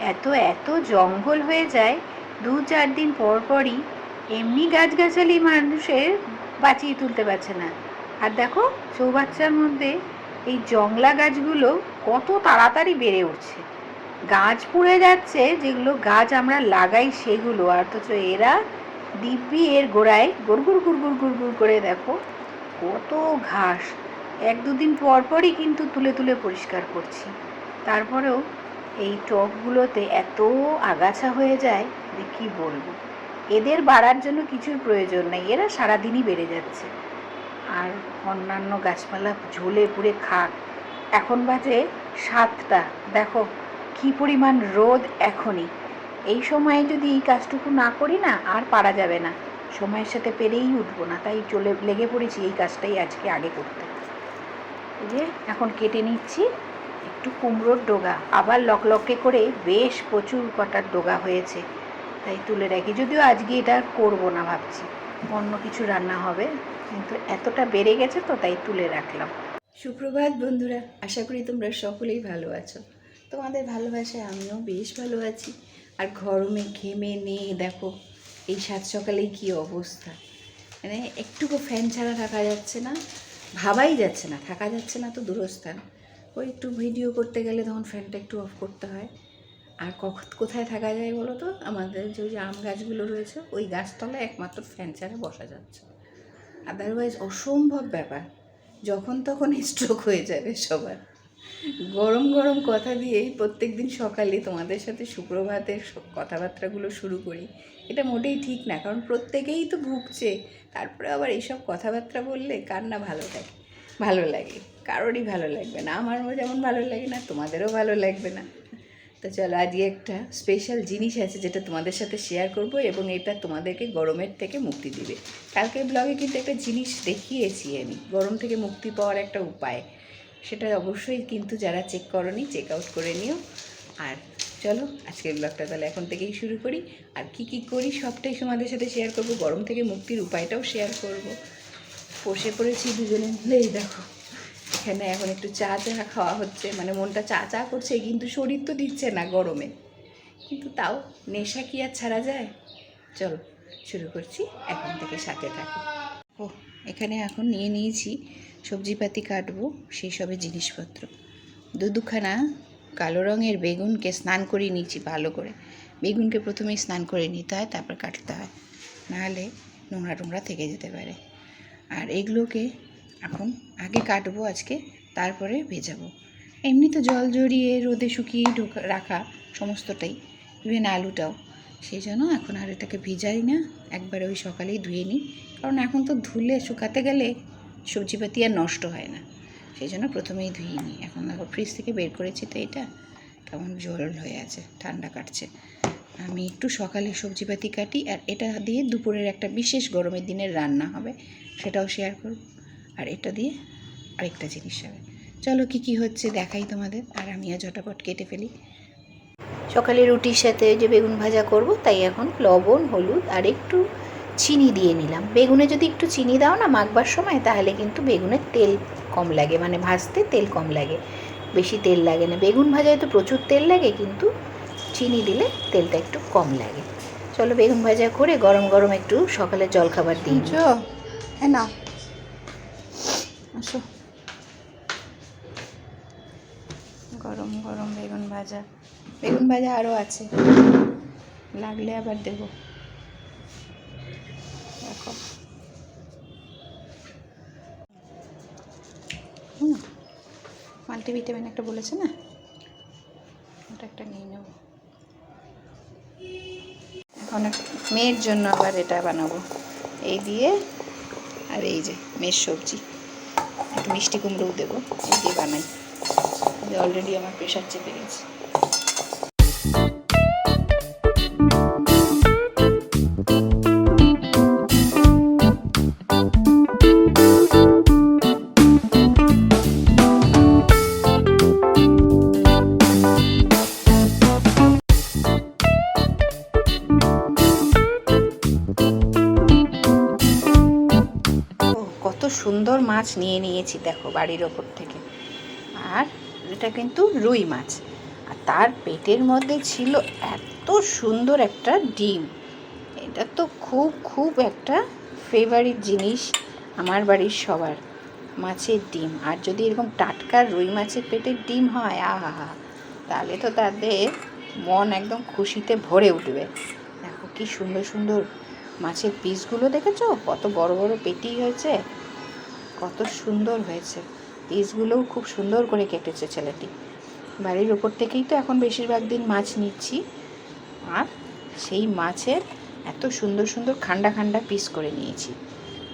এত এত জঙ্গল হয়ে যায়, দু চার দিন পর পরই এমনি গাছগাছালি মানুষের বাঁচিয়ে তুলতে পারছে না। আর দেখো, চৌবাচ্চার মধ্যে এই জংলা গাছগুলো কত তাড়াতাড়ি বেড়ে উঠছে। গাছ পুড়ে যাচ্ছে, যেগুলো গাছ আমরা লাগাই সেগুলো। আর অথচ এরা দিব্যি এর গোড়ায় গুড়গুড় গুড়গুড় গুড়গুড় করে দেখো, কত ঘাস। এক দুদিন পর পরই কিন্তু তুলে তুলে পরিষ্কার করছি। তারপরেও এই টবগুলোতে এত আগাছা হয়ে যায় যে কি বলব? এদের বাড়ার জন্য কিছুর প্রয়োজন নেই, এরা সারাদিনই বেড়ে যাচ্ছে। আর অন্যান্য গাছপালা ঝোলে পুড়ে খাক। এখন বাজে সাতটা। দেখো কি পরিমাণ রোদ এখনই। এই সময়ে যদি এই কাজটুকু না করি না, আর পারা যাবে না। সময়ের সাথে পেরেই উঠবো না, তাই চলে, লেগে পড়েছি এই কাজটাই আজকে আগে করতে। যে, এখন কেটে নিচ্ছি। একটু কুমড়োর ডোগা। আবার লকলকে করে বেশ প্রচুর কটার ডোগা হয়েছে। তাই তুলে রাখি। যদিও আজকে এটা করব না ভাবছি। অন্য কিছু রান্না হবে। কিন্তু এতটা বেড়ে গেছে তো, তাই তুলে রাখলাম। সুপ্রভাত বন্ধুরা, আশা করি তোমরা সকলেই ভালো আছো। তোমাদের ভালোবাসায় আমিও বেশ ভালো আছি। আর গরমে ঘেমে নিয়ে দেখো এই সাত সকালেই কী অবস্থা। মানে একটুকু ফ্যান ছাড়া থাকা যাচ্ছে না, ভাবাই যাচ্ছে না, থাকা যাচ্ছে না তো দূরস্থান। ওই একটু ভিডিও করতে গেলে তখন ফ্যানটা একটু অফ করতে হয়। আর কখ- কোথায় থাকা যায় বলো তো? আমাদের যে ওই আম গাছগুলো রয়েছে, ওই গাছতলায় একমাত্র ফ্যান ছাড়া বসা যাচ্ছে। আদারওয়াইজ অসম্ভব ব্যাপার। যখন তখন স্ট্রোক হয়ে যাবে সবার। গরম গরম কথা দিয়েই প্রত্যেক দিন সকালে তোমাদের সাথে সুপ্রভাতের কথাবার্তাগুলো শুরু করি। এটা মোটেই ঠিক না, কারণ প্রত্যেকেই তো ভুগছে। তারপরে আবার এইসব কথাবার্তা বললে কার না ভালো লাগে ভালো লাগে। কারোরই ভালো লাগবে না, আমারও যেমন ভালো লাগে না, তোমাদেরও ভালো লাগবে না। তো চলো, আজকে একটা স্পেশাল জিনিস আছে যেটা তোমাদের সাথে শেয়ার করব এবং এটা তোমাদেরকে গরমের থেকে মুক্তি দিবে। কালকে ব্লগে কিন্তু একটা জিনিস দেখিয়েছি আমি, গরম থেকে মুক্তি পাওয়ার একটা উপায়। সেটা অবশ্যই কিন্তু যারা চেক করনি চেক আউট করে নিও। আর চলো, আজকের ব্লগটা তাহলে এখন থেকেই শুরু করি। আর কি কি করি সবটাই তোমাদের সাথে শেয়ার করব, গরম থেকে মুক্তির উপায়টাও শেয়ার করব। বসে পড়েছি দুজনে দেখো। এখানে এখন একটু চা চা খাওয়া হচ্ছে মানে মনটা চা চা করছে, কিন্তু শরীর তো দিচ্ছে না গরমে। কিন্তু তাও নেশা কি আর ছাড়া যায়? চলো শুরু করছি, এখন থেকে সাথে থাকো। ও, এখানে এখন নিয়ে নিয়েছি সবজিপাতি কাটবো, সেই সবের জিনিসপত্র। দু দুখানা কালো রঙের বেগুনকে স্নান করে নিয়েছি ভালো করে। বেগুনকে প্রথমেই স্নান করে নিতে হয়, তারপর কাটতে হয়। নাহলে নোংরা টোংরা থেকে যেতে পারে। আর এগুলোকে এখন আগে কাটবো, আজকে তারপরে ভেজাবো। এমনি তো জল জড়িয়ে রোদে শুকিয়ে ঢোকা, রাখা সমস্তটাই ইভেন আলুটাও। সেই জন্য এখন আর এটাকে ভিজাই না, একবারে ওই সকালেই ধুয়ে নিই। কারণ এখন তো ধুলে শুকাতে গেলে সবজিপাতি আর নষ্ট হয় না। সেই জন্য প্রথমেই ধুয়ে নিই। এখন দেখো ফ্রিজ থেকে বের করেছি তো এটা। কেমন জল হয়ে আছে, ঠান্ডা কাটছে। আমি একটু সকালে সবজিপাতি কাটি, আর এটা দিয়ে দুপুরের একটা বিশেষ গরমের দিনের রান্না হবে, সেটাও শেয়ার করব। আর এটা দিয়ে আরেকটা জিনিস হবে। চলো কি কি হচ্ছে দেখাই তোমাদের। আর আমিও ঝটাপট কেটে ফেলি। সকালে রুটির সাথে যে বেগুন ভাজা করব, তাই এখন লবণ, হলুদ আর একটু চিনি দিয়ে নিলাম। বেগুনে যদি একটু চিনি দাও না মাখবার সময়, তাহলে কিন্তু বেগুনের তেল কম লাগে। মানে ভাজতে তেল কম লাগে। বেশি তেল লাগে না। বেগুন ভাজায় তো প্রচুর তেল লাগে, কিন্তু চিনি দিলে তেলটা একটু কম লাগে। চলো বেগুন ভাজা করে গরম গরম একটু সকালে জলখাবার দিই হ্যাঁ না আসো। গরম গরম বেগুন ভাজা। বেগুন ভাজা আরও আছে। লাগলে আবার দেবো। দেখো। হুম। মাল্টিভিটামিন একটা বলেছে না? ওটা একটা নিয়ে নেব। এখন মেয়ের জন্য আবার এটা বানাবো। এই দিয়ে আর এই যে মেয়ের সবজি। একটু মিষ্টি কুমড়োও দেবো দিয়ে বানাই। অলরেডি আমার প্রেশার চেপে গেছে। সুন্দর মাছ নিয়ে নিয়েছি, দেখো বাড়ির ওপর থেকে। আর এটা কিন্তু রুই মাছ। আর তার পেটের মধ্যে ছিল এত সুন্দর একটা ডিম। এটা তো খুব খুব একটা ফেভারিট জিনিস আমার বাড়ির সবার, মাছের ডিম। আর যদি এরকম টাটকা রুই মাছের পেটের ডিম হয়, আহা, তাহলে তো তাদের মন একদম খুশিতে ভরে উঠবে। দেখো কি সুন্দর সুন্দর মাছের পিসগুলো দেখেছ? কত বড় বড় পেটি হয়েছে। কত সুন্দর হয়েছে। পিসগুলোও খুব সুন্দর করে কেটেছে ছেলেটি। বাড়ির ওপর থেকেই তো এখন বেশিরভাগ দিন মাছ নিচ্ছি। আর সেই মাছের এত সুন্দর সুন্দর খান্ডা খান্ডা পিস করে নিয়েছি।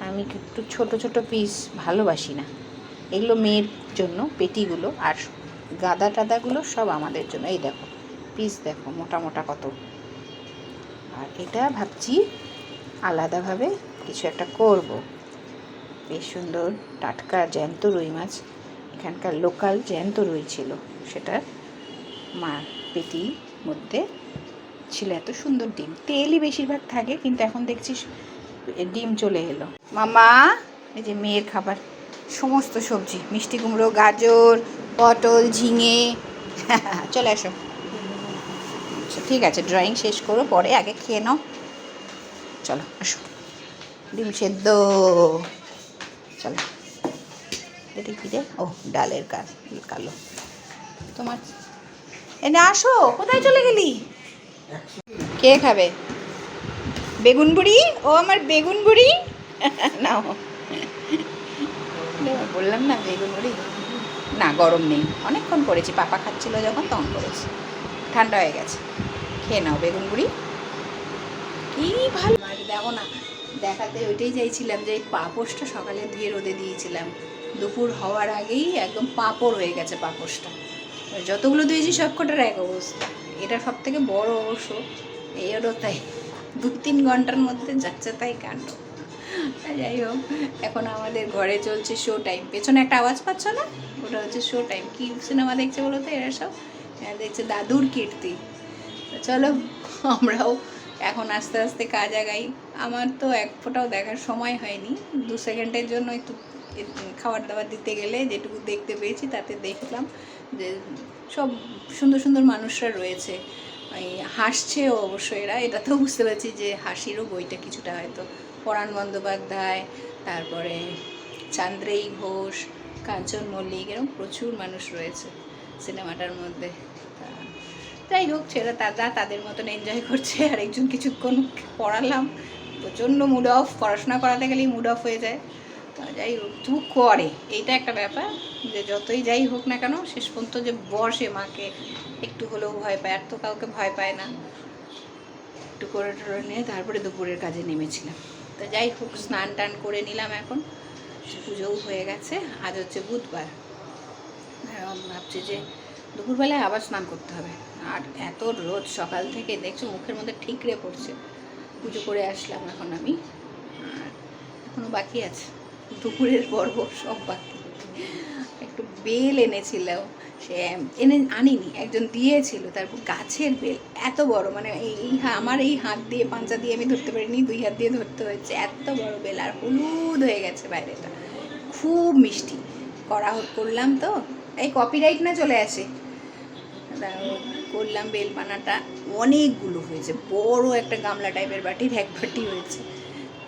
আমি একটু ছোট ছোট পিস ভালোবাসি না। এগুলো মেয়ের জন্য, পেটিগুলো আর গাদা টাদাগুলো সব আমাদের জন্য। এই দেখো, পিস দেখো, মোটা মোটা কত। আর এটা ভাবছি আলাদাভাবে কিছু একটা করব। বেশ সুন্দর টাটকা জ্যান্ত রুই মাছ। এখানকার লোকাল জ্যান্ত রুই ছিল। সেটা মা পেটির মধ্যে ছিল। এত সুন্দর ডিম। তেলই বেশিরভাগ থাকে, কিন্তু এখন দেখছি ডিম চলে এলো। মামা, এই যে মেয়ের খাবার। সমস্ত সবজি, মিষ্টি কুমড়ো, গাজর, পটল, ঝিঙে। চলে আসো। আচ্ছা ঠিক আছে ড্রয়িং শেষ করো, পরে আগে খেয়ে নাও। চলো, আসো। ডিম সেদ্ধ। চলো। এটা কি রে ও, ডালের কাজ কালো। তোমার এনে আসো। কোথায় চলে গেলি? কে খাবে? বেগুন বুড়ি? ও, আমার বেগুন বুড়ি? নাও বললাম না, বেগুন বুড়ি। না, গরম নেই। অনেকক্ষণ করেছি পাপা খাচ্ছিল যখন, তখন করেছি ঠান্ডা হয়ে গেছে। খেয়ে নাও, বেগুন বুড়ি। কি ভালো দেখো না দেখাতে ওইটাই চাইছিলাম যে এই পাপোশটা সকালে ধুয়ে রোদে দিয়েছিলাম। দুপুর হওয়ার আগেই একদম পাঁপড় হয়ে গেছে পাপোশটা। যতগুলো দিয়েছি সব কটার এক অবস্থা। এটা সব থেকে বড় অবশ্য এরও তাই। দু তিন ঘণ্টার মধ্যে যাচ্ছে তাই কাণ্ড। যাই হোক, এখন আমাদের ঘরে চলছে শো টাইম পেছনে একটা আওয়াজ পাচ্ছ না? ওটা হচ্ছে শো টাইম কি সিনেমা দেখছে বলো তো এরা সব? দেখছে দাদুর কীর্তি। চলো, আমরাও এখন আস্তে আস্তে কাজ আগাই। আমার তো এক ফোঁটাও দেখার সময় হয়নি। দু সেকেন্ডের জন্য একটু খাবার দাবার দিতে গেলে যেটুকু দেখতে পেয়েছি তাতে দেখলাম যে সব সুন্দর সুন্দর মানুষরা রয়েছে। এই হাসছেও অবশ্য এরা, এটা তো বুঝতে পারছি যে হাসিরও বইটা কিছুটা হয়তো। পরাণ বন্দ্যোপাধ্যায়, তারপরে চান্দ্রেই ঘোষ, কাঞ্চন মল্লিক এরকম প্রচুর মানুষ রয়েছে সিনেমাটার মধ্যে। যাই হোক, ছেলেরা তারা তাদের মতন এনজয় করছে আর একজন কিছুক্ষণ পড়ালাম। প্রচণ্ড মুড অফ পড়াশোনা করাতে গেলেই মুড অফ হয়ে যায়। তা যাই হোক তবু করে। এইটা একটা ব্যাপার যে যতই যাই হোক না কেন, শেষ পর্যন্ত যে বসে মাকে, একটু হলেও ভয় পায়, আর তো কাউকে ভয় পায় না। একটু করে টরে নিয়ে তারপরে দুপুরের কাজে নেমেছিলাম। তো যাই হোক, স্নান টান করে নিলাম এখন। পুজোও হয়ে গেছে, আজ হচ্ছে বুধবার। ভাবছি যে দুপুরবেলায় আবার স্নান করতে হবে। আর এত রোদ সকাল থেকে, দেখছ মুখের মধ্যে ঠিকরে পড়ছে। পুজো করে আসলাম এখন আমি। আর এখনও বাকি আছে। দুপুরের পর্ব সব বাকি। একটু বেল এনেছিলাম। সে এনে আনিনি, একজন দিয়েছিল তারপর গাছের বেল। এত বড় মানে এই আমার এই হাত দিয়ে পাঞ্চা দিয়ে আমি ধরতে পারিনি, দুই হাত দিয়ে ধরতে হয়েছে। এত বড় বেল, আর হলুদ হয়ে গেছে বাইরেটা। খুব মিষ্টি। করা, করলাম তো। এই কপিরাইট না চলে আসে। তা করলাম বেলপানাটা অনেকগুলো হয়েছে। বড় একটা গামলা টাইপের বাটির এক বাটি হয়েছে।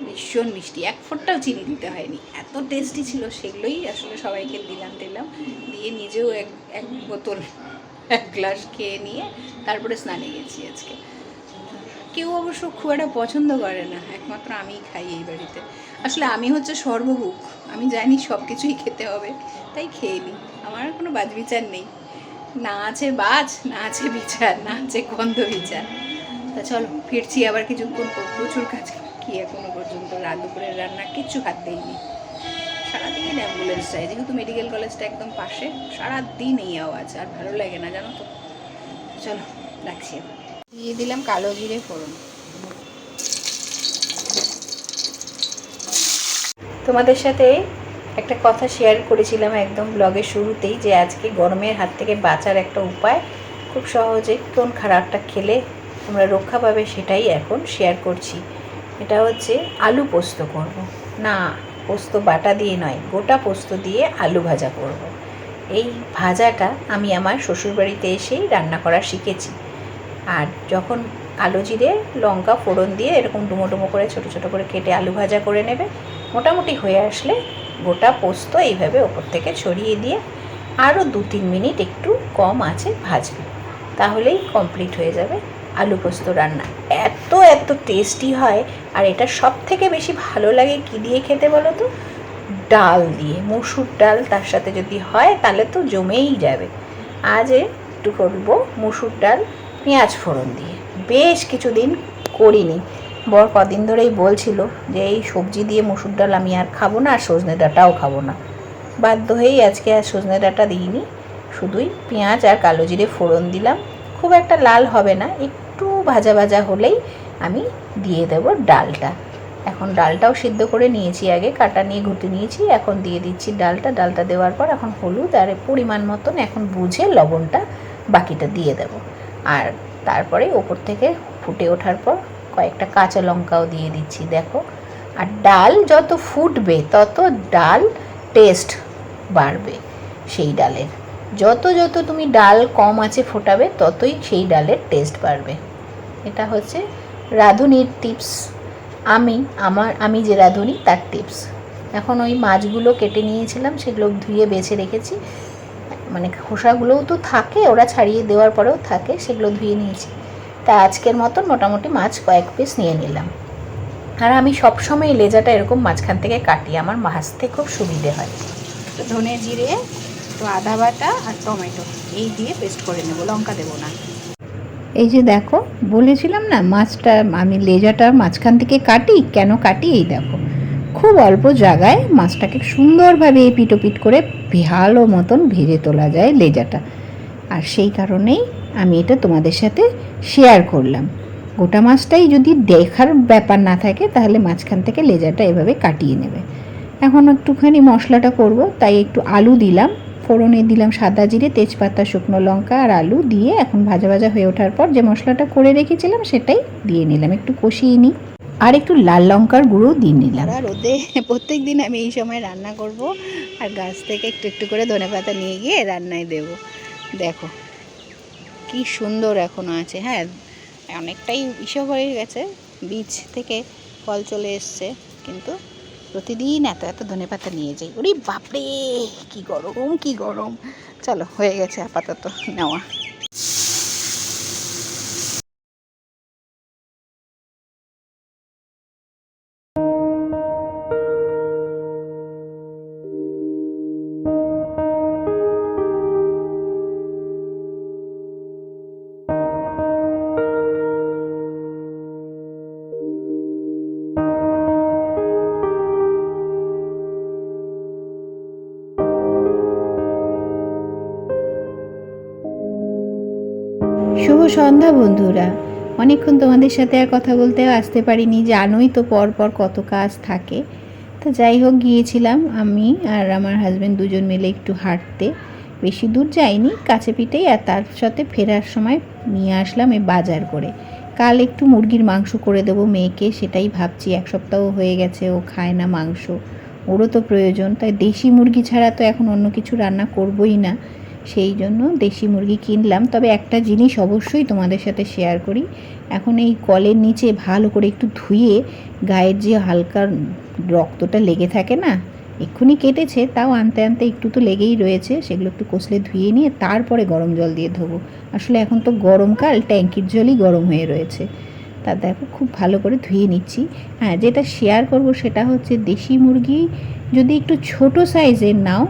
ভীষণ মিষ্টি। এক ফোঁটাও চিনি দিতে হয়নি। এত টেস্টি ছিল, সেগুলোই আসলে সবাইকে দিলাম টিলাম দিয়ে নিজেও এক এক বোতল, এক গ্লাস খেয়ে নিয়ে তারপরে স্নানে গেছি আজকে। কেউ অবশ্য খুব একটা পছন্দ করে না। একমাত্র আমিই খাই এই বাড়িতে। আসলে আমি হচ্ছে সর্বভুক আমি জানি সব কিছুই খেতে হবে, তাই খেয়ে নিই। আমার কোনো বাজবিচার নেই। না আছে বাজ, না আছে বিচার, না আছে গন্ধ বিচার। তা চলো, ফিরছি আবার কিছুক্ষণ পর। প্রচুর কাজ কি এখনও পর্যন্ত? রাত দুপুরের রান্না কিচ্ছু হাত দেয়নি সারাদিন অ্যাম্বুলেন্স চাই। যেহেতু মেডিকেল কলেজটা একদম পাশে, সারাদিন এই আওয়াজ, আর ভালো লাগে না, জানো তো? চলো, রাখছি দিয়ে দিলাম কালো জিরে ফোড়ন। তোমাদের সাথে একটা কথা শেয়ার করেছিলাম একদম ব্লগের শুরুতেই যে আজকে গরমের হাত থেকে বাঁচার একটা উপায় খুব সহজে কোন খারাপটা খেলে তোমরা রক্ষা পাবে সেটাই এখন শেয়ার করছি এটা হচ্ছে আলু পোস্ত করব। না, পোস্ত বাটা দিয়ে নয়, গোটা পোস্ত দিয়ে আলু ভাজা করব। এই ভাজাটা আমি আমার শ্বশুরবাড়িতে এসেই রান্না করা শিখেছি আর যখন আলু জিরে, লঙ্কা, ফোড়ন দিয়ে এরকম ডুমো ডুমো করে ছোট ছোট করে কেটে আলু ভাজা করে নেবে, মোটামুটি হয়ে আসলে গোটা পোস্ত এইভাবে ওপর থেকে ছড়িয়ে দিয়ে আরও দু তিন মিনিট একটু কম আছে ভাজবে তাহলেই কমপ্লিট হয়ে যাবে আলু পোস্ত রান্না। এত এত টেস্টি হয়। আর এটা সব থেকে বেশি ভালো লাগে কি দিয়ে খেতে বলো তো? ডাল দিয়ে। মসুর ডাল তার সাথে যদি হয়, তাহলে তো জমেই যাবে। আজ একটু করব মসুর ডাল, পেঁয়াজ ফোড়ন দিয়ে। বেশ কিছুদিন করিনি। বর কদিন ধরেই বলছিল যে এই সবজি দিয়ে মুসুর ডাল আমি আর খাব না, আর সজনে ডাঁটাও খাব না। বাধ্য হয়েই আজকে আর সজনে ডাঁটা দিইনি, শুধুই পেঁয়াজ আর কালো জিরে ফোড়ন দিলাম। খুব একটা লাল হবে না, একটু ভাজা ভাজা হলেই আমি দিয়ে দেব ডালটা। এখন ডালটাও সিদ্ধ করে নিয়েছি আগে, কাটা নিয়ে ঘুটে নিয়েছি, এখন দিয়ে দিচ্ছি ডালটা। ডালটা দেওয়ার পর এখন হলুদ আর পরিমাণ মতন এখন বুঝে লবণটা বাকিটা দিয়ে দেব। আর তারপরে ওপর থেকে ফুটে ওঠার পর কয়েকটা কাঁচা লঙ্কাও দিয়ে দিচ্ছি, দেখো। আর ডাল যত ফুটবে, তত ডাল টেস্ট বাড়বে সেই ডালের। যত যত তুমি ডাল কম আছে ফোটাবে, ততই সেই ডালের টেস্ট বাড়বে। এটা হচ্ছে রাঁধুনির টিপস আমি, আমার, আমি যে রাঁধুনি, তার টিপস এখন ওই মাছগুলো কেটে নিয়েছিলাম, সেগুলো ধুয়ে বেছে রেখেছি। মানে খোসাগুলোও তো থাকে, ওরা ছাড়িয়ে দেওয়ার পরেও থাকে, সেগুলো ধুয়ে নিয়েছি। তা আজকের মতন মোটামুটি মাছ কয়েক পিস নিয়ে নিলাম। আর আমি সবসময় লেজাটা এরকম মাঝখান থেকে কাটি আমার ভাজতে খুব সুবিধে হয়। তো ধনে জিরে তো আদা বাটা আর টমেটো এই দিয়ে পেস্ট করে নেব লঙ্কা দেবো না। এই যে দেখো বলেছিলাম না মাছটা আমি লেজাটা মাঝখান থেকে কাটি কেন কাটি এই দেখো। খুব অল্প জায়গায় মাছটাকে সুন্দরভাবে এপিট ওপিট করে ভালো মতন ভেজে তোলা যায় লেজাটা। আর সেই কারণেই আমি এটা তোমাদের সাথে শেয়ার করলাম। গোটা মাছটাই যদি দেখার ব্যাপার না থাকে, তাহলে মাঝখান থেকে লেজাটা এভাবে কাটিয়ে নেবে। এখন একটুখানি মশলাটা করব, তাই একটু আলু দিলাম, ফোড়নে দিলাম সাদা জিরে, তেজপাতা, শুকনো লঙ্কা আর আলু দিয়ে এখন ভাজা ভাজা হয়ে ওঠার পর যে মশলাটা করে রেখেছিলাম, সেটাই দিয়ে নিলাম। একটু কষিয়ে নিই। আর একটু লাল লঙ্কার গুঁড়ো দিয়ে নিলাম। আর রোদে প্রত্যেক দিন আমি এই সময় রান্না করব, আর গাছ থেকে একটু একটু করে ধনে পাতা নিয়ে গিয়ে রান্নায় দেব। দেখো কি সুন্দর এখনও আছে হ্যাঁ। অনেকটাই ইসব হয়ে গেছে বীজ থেকে ফল চলে এসছে, কিন্তু প্রতিদিন এত এত ধনে পাতা নিয়ে যাই। ওরে বাপরে, কি গরম কি গরম। চলো, হয়ে গেছে আপাতত নেওয়া। সন্ধ্যা, বন্ধুরা। অনেকক্ষণ তোমাদের সাথে আর কথা বলতে আসতে পারিনি, জানোই তো পর পর কত কাজ থাকে। তো যাই হোক, গিয়েছিলাম আমি আর আমার হাজব্যান্ড দুজন মিলে একটু হাঁটতে। বেশি দূর যাইনি, কাছে পিঠেই আর তার সাথে ফেরার সময় নিয়ে আসলাম এই বাজার করে। কাল একটু মুরগির মাংস করে দেবো মেয়েকে, সেটাই ভাবছি, এক সপ্তাহ হয়ে গেছে, ও খায় না মাংস। ওরও তো প্রয়োজন, তাই দেশি মুরগি ছাড়া তো এখন অন্য কিছু রান্না করবই না। সেই জন্য দেশি মুরগি কিনলাম। তবে একটা জিনিস অবশ্যই তোমাদের সাথে শেয়ার করি। এখন এই কলের নিচে ভালো করে একটু ধুয়ে গায়ের যে হালকা রক্তটা লেগে থাকে না, এক্ষুনি কেটেছে, তাও আনতে আনতে একটু তো লেগেই রয়েছে। সেগুলো একটু কষলে ধুয়ে নিয়ে তারপরে গরম জল দিয়ে ধোবো। আসলে এখন তো গরমকাল ট্যাঙ্কির জলই গরম হয়ে রয়েছে। তা দেখো, খুব ভালো করে ধুয়ে নিচ্ছি। হ্যাঁ যেটা শেয়ার করব সেটা হচ্ছে দেশি মুরগি যদি একটু ছোট সাইজের নাও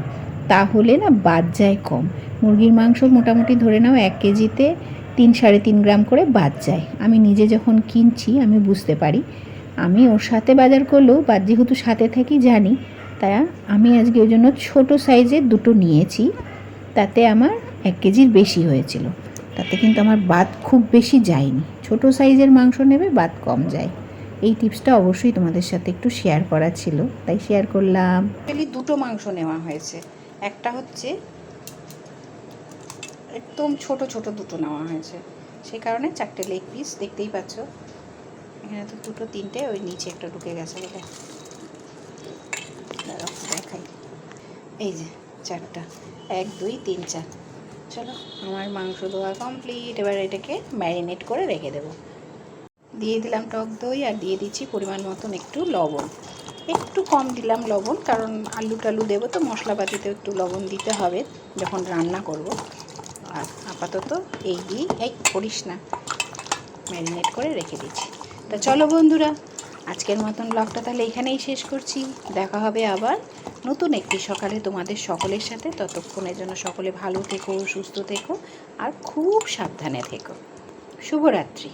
তাহলে না বাদ যায় কম। মুরগির মাংস মোটামুটি ধরে নাও এক কেজিতে তিন সাড়ে তিন গ্রাম করে বাদ যায়। আমি নিজে যখন কিনছি, আমি বুঝতে পারি। আমি ওর সাথে বাজার করলেও বা যেহেতু সাথে থাকি জানি তাই আমি আজকে ওই জন্য ছোটো সাইজের দুটো নিয়েছি। তাতে আমার এক কেজির বেশি হয়েছিল। তাতে কিন্তু আমার বাদ খুব বেশি যায়নি। ছোট সাইজের মাংস নেবে, বাদ কম যায়। এই টিপসটা অবশ্যই তোমাদের সাথে একটু শেয়ার করার ছিল। তাই শেয়ার করলাম। দুটো মাংস নেওয়া হয়েছে। একটা হচ্ছে একদম ছোট ছোট দুটো নেওয়া হয়েছে। সেই কারণে চারটে লেগ পিস দেখতেই পাচ্ছ। এখানে তো দুটো, তিনটে, ওই নিচে একটা ঢুকে গেছে বলে দেখাই। এই যে, চারটা। এক, দুই, তিন, চার। চলো, আমার মাংস দেওয়া কমপ্লিট এবার এটাকে ম্যারিনেট করে রেখে দেবো। দিয়ে দিলাম টক দই আর দিয়ে দিচ্ছি পরিমাণ মতন একটু লবণ। একটু কম দিলাম লবণ, কারণ আলু টালু দেবো তো, মশলাপাতিতে একটু লবণ দিতে হবে যখন রান্না করব। আর আপাতত এই দিয়েই, এই করিস না, ম্যারিনেট করে রেখে দিচ্ছি। তা চলো বন্ধুরা, আজকের মতন ব্লগটা তাহলে এখানেই শেষ করছি। দেখা হবে আবার নতুন একটি সকালে তোমাদের সকলের সাথে। ততক্ষণের জন্য সকলে ভালো থেকো, সুস্থ থেকো, আর খুব সাবধানে থেকো। শুভরাত্রি।